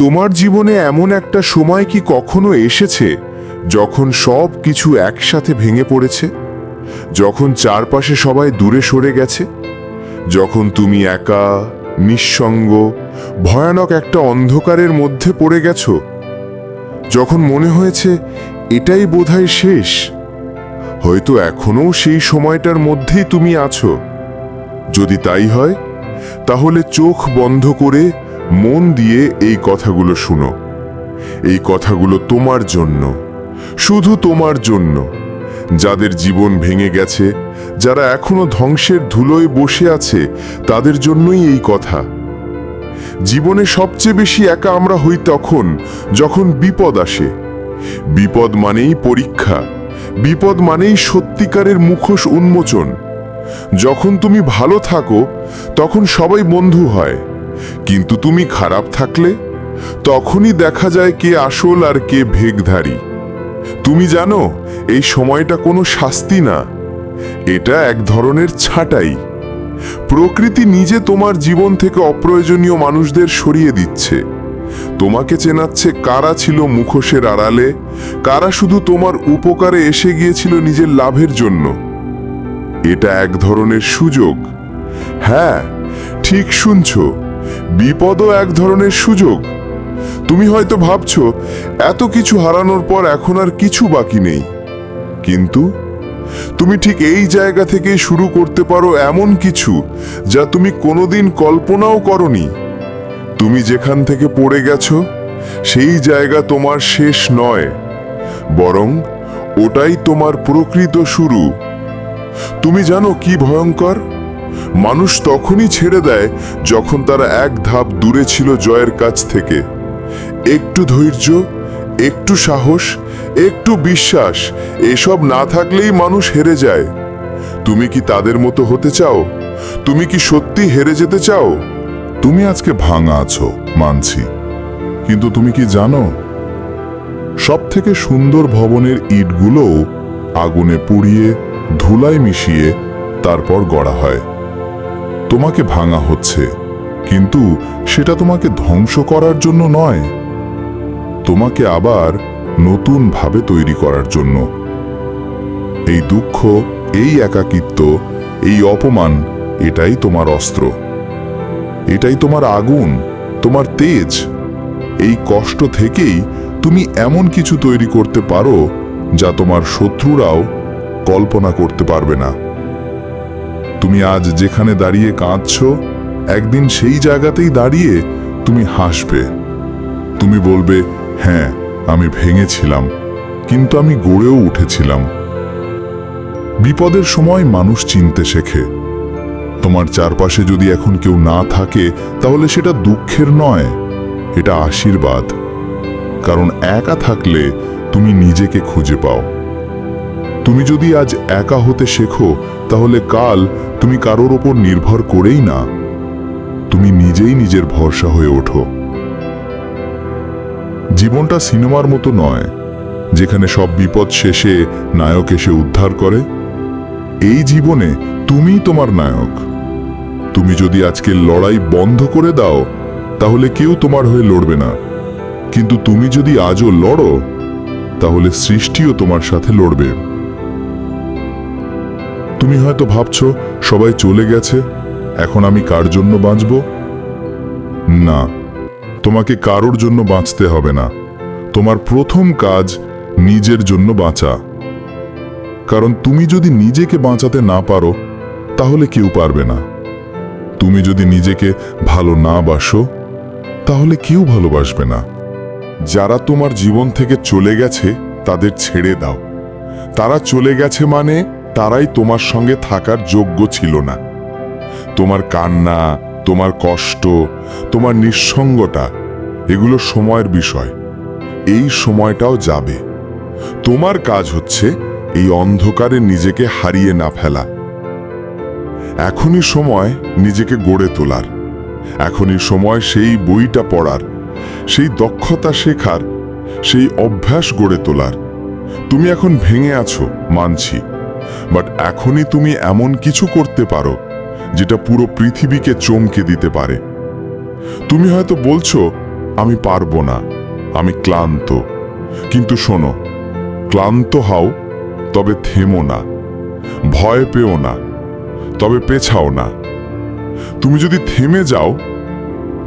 তোমার জীবনে এমন একটা সময় কি কখনো এসেছে যখন সব কিছু একসাথে ভেঙে পড়েছে? যখন চারপাশে সবাই দূরে সরে গেছে? যখন তুমি একা, নিঃসঙ্গ, ভয়ানক একটা অন্ধকারের মধ্যে পড়ে গেছো? যখন মনে হয়েছে এটাই বোধহয় শেষ, হয়তো এখনও সেই সময়টার মধ্যেই তুমি আছো। যদি তাই হয়, তাহলে চোখ বন্ধ করে মন দিয়ে এই কথাগুলো শুনো। এই কথাগুলো তোমার জন্য, শুধু তোমার জন্য। যাদের জীবন ভেঙে গেছে, যারা এখনও ধ্বংসের ধুলোয় বসে আছে, তাদের জন্যই এই কথা। জীবনে সবচেয়ে বেশি একা আমরা হই তখন, যখন বিপদ আসে। বিপদ মানেই পরীক্ষা, বিপদ মানেই সত্যিকারের মুখোশ উন্মোচন। যখন তুমি ভালো থাকো, তখন সবাই বন্ধু হয়। কিন্তু তুমি খারাপ থাকলে? তখনই দেখা যায় কে আসল আর কে ভেগধারী। তুমি জানো, এই সময়টা কোনো শাস্তি না। এটা এক ধরনের ছাঁটাই। প্রকৃতি নিজে তোমার জীবন থেকে অপ্রয়োজনীয় মানুষদের সরিয়ে দিচ্ছে। তোমাকে চেনাচ্ছে কারা ছিল মুখোশের আড়ালে, কারা শুধু তোমার উপকারে এসে গিয়েছিল নিজের লাভের জন্য। এটা এক ধরনের সুযোগ। হ্যাঁ ঠিক শুনছ। বিপদও এক ধরনের সুযোগ। তুমি হয়তো ভাবছ, এত কিছু হারানোর পর এখন আর কিছু বাকি নেই। কিন্তু তুমি ঠিক এই জায়গা থেকে শুরু করতে পারো এমন কিছু যা তুমি কোনোদিন কল্পনাও করনি। তুমি যেখান থেকে পড়ে গেছো, সেই জায়গা তোমার শেষ নয়, বরং ওটাই তোমার প্রকৃত শুরু। তুমি জানো কি ভয়ঙ্কর? মানুষ তখনই ছেড়ে দেয় যখন তারা এক ধাপ দূরে ছিল জয়ের কাছ থেকে। একটু ধৈর্য, একটু সাহস, একটু বিশ্বাস, এসব না থাকলেই মানুষ হেরে যায়। তুমি কি তাদের মতো হতে চাও? তুমি কি সত্যি হেরে যেতে চাও? তুমি আজকে ভাঙা আছো, মানছি। কিন্তু তুমি কি জানো? সব থেকে সুন্দর ভবনের ইটগুলোও আগুনে পুড়িয়ে, ধুলায় মিশিয়ে তারপর গড়া হয়। তোমাকে ভাঙা হচ্ছে, কিন্তু সেটা তোমাকে ধ্বংস করার জন্য নয়। তোমাকে আবার নতুন ভাবে তৈরি করার জন্য। এই দুঃখ, এই একাকিত্ব, এই অপমান, এটাই তোমার অস্ত্র। এটাই তোমার আগুন, তোমার তেজ। এই কষ্ট থেকেই তুমি এমন কিছু তৈরি করতে পারো যা তোমার শত্রুরাও কল্পনা করতে পারবে না। তুমি আজ যেখানে দাঁড়িয়ে কাঁদছ, একদিন সেই জায়গাতেই দাঁড়িয়ে তুমি হাসবে। তুমি বলবে হ্যাঁ আমি ভেঙেছিলাম, কিন্তু আমি গড়েও উঠেছিলাম। বিপদের সময় মানুষ চিনতে শেখে। তোমার চারপাশে যদি এখন কেউ না থাকে, তাহলে সেটা দুঃখের নয়, এটা আশীর্বাদ। কারণ একা থাকলে তুমি নিজেকে খুঁজে পাও। তুমি যদি আজ একা হতে শেখো, তাহলে কাল তুমি কারোর ওপর নির্ভর করেই না। তুমি নিজেই নিজের ভরসা হয়ে ওঠো। জীবনটা সিনেমার মতো নয়, যেখানে সব বিপদ শেষে নায়ক এসে উদ্ধার করে। এই জীবনে তুমিই তোমার নায়ক। তুমি যদি আজকে লড়াই বন্ধ করে দাও, তাহলে কেউ তোমার হয়ে লড়বে না। কিন্তু তুমি যদি আজও লড়ো, তাহলে সৃষ্টিও তোমার সাথে লড়বে। তুমি হয়তো ভাবছ, সবাই চলে গেছে, এখন আমি কার জন্য বাঁচব? না, তোমাকে কারোর জন্য বাঁচতে হবে না। তোমার প্রথম কাজ নিজের জন্য বাঁচা। কারণ তুমি যদি নিজেকে বাঁচাতে না পারো, তাহলে কেউ পারবে না। তুমি যদি নিজেকে ভালো না বাসো, তাহলে কেউ ভালোবাসবে না। যারা তোমার জীবন থেকে চলে গেছে, তাদের ছেড়ে দাও। তারা চলে গেছে মানে তারাই তোমার সঙ্গে থাকার যোগ্য ছিল না। তোমার কান্না, তোমার কষ্ট, তোমার নিঃসঙ্গতা, এগুলো সময়ের বিষয়। এই সময়টাও যাবে। তোমার কাজ হচ্ছে এই অন্ধকারে নিজেকে হারিয়ে না ফেলা। এখনই সময় নিজেকে গড়ে তোলার। এখনই সময় সেই বইটা পড়ার, সেই দক্ষতা শেখার, সেই অভ্যাস গড়ে তোলার। তুমি এখন ভেঙে আছো, মানছি। বাট এখনই তুমি এমন কিছু করতে পারো, যেটা পুরো পৃথিবীকে চমকে দিতে পারে। তুমি হয়তো বলছো, আমি পারব না, আমি ক্লান্ত। কিন্তু শোনো, ক্লান্ত হও, তবে থেমো না, ভয় পেও না, তবে পেছাও না। তুমি যদি থেমে যাও,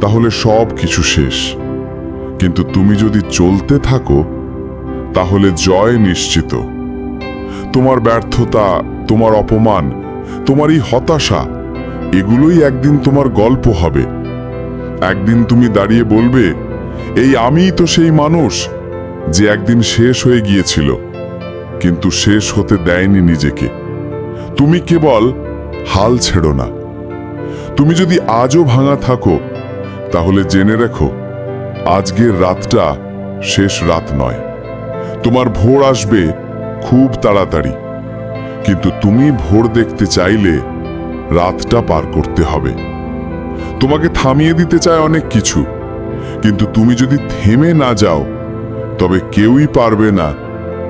তাহলে সব কিছু শেষ। কিন্তু তুমি যদি চলতে থাকো, তাহলে জয় নিশ্চিত। তোমার ব্যর্থতা, তোমার অপমান তোমার এই হতাশা, এগুলোই একদিন তোমার গল্প হবে। একদিন তুমি দাঁড়িয়ে বলবে, এই আমিই তো সেই মানুষ যে একদিন শেষ হয়ে গিয়েছিল, কিন্তু শেষ হতে দেয়নি নিজেকে। তুমি কেবল হাল ছেড়ো না। তুমি যদি আজও ভাঙা থাকো, তাহলে জেনে রেখো, আজকের রাতটা শেষ রাত নয়। তোমার ভোর আসবে খুব তাড়াতাড়ি। কিন্তু তুমি ভোর দেখতে চাইলে রাতটা পার করতে হবে। তোমাকে থামিয়ে দিতে চায় অনেক কিছু। কিন্তু তুমি যদি থেমে না যাও, তবে কেউই পারবে না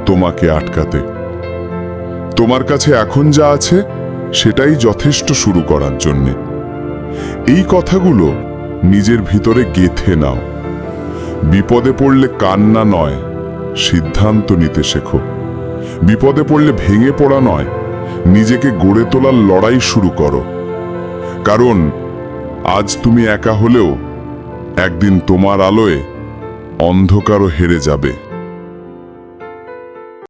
তোমাকে আটকাতে। তোমার কাছে এখন যা আছে, সেটাই যথেষ্ট শুরু করার জন্যে। এই কথাগুলো নিজের ভিতরে গেথে নাও। বিপদে পড়লে কান্না নয়, সিদ্ধান্ত নিতে শেখো। বিপদে পড়লে ভেঙে পড়া নয়। নিজেকে গড়ে তোলার লড়াই শুরু করো। কারণ, আজ তুমি একা হলেও একদিন তোমার আলোয় অন্ধকারও হেরে যাবে।